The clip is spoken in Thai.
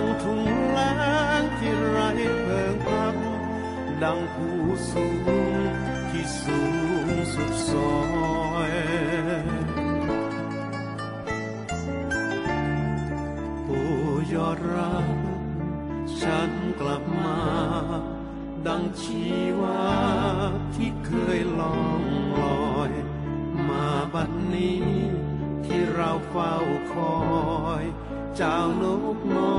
างทุ่งแล้งที่ไร้เพิงพัก ดังภูสูงที่สูงสุดซอยปู่ยอดรัก ฉันกลับมา ดังชีวาที่เคยลองลอย มาบัดนนี้ที่เราเฝ้าคอย เจ้านกน้อ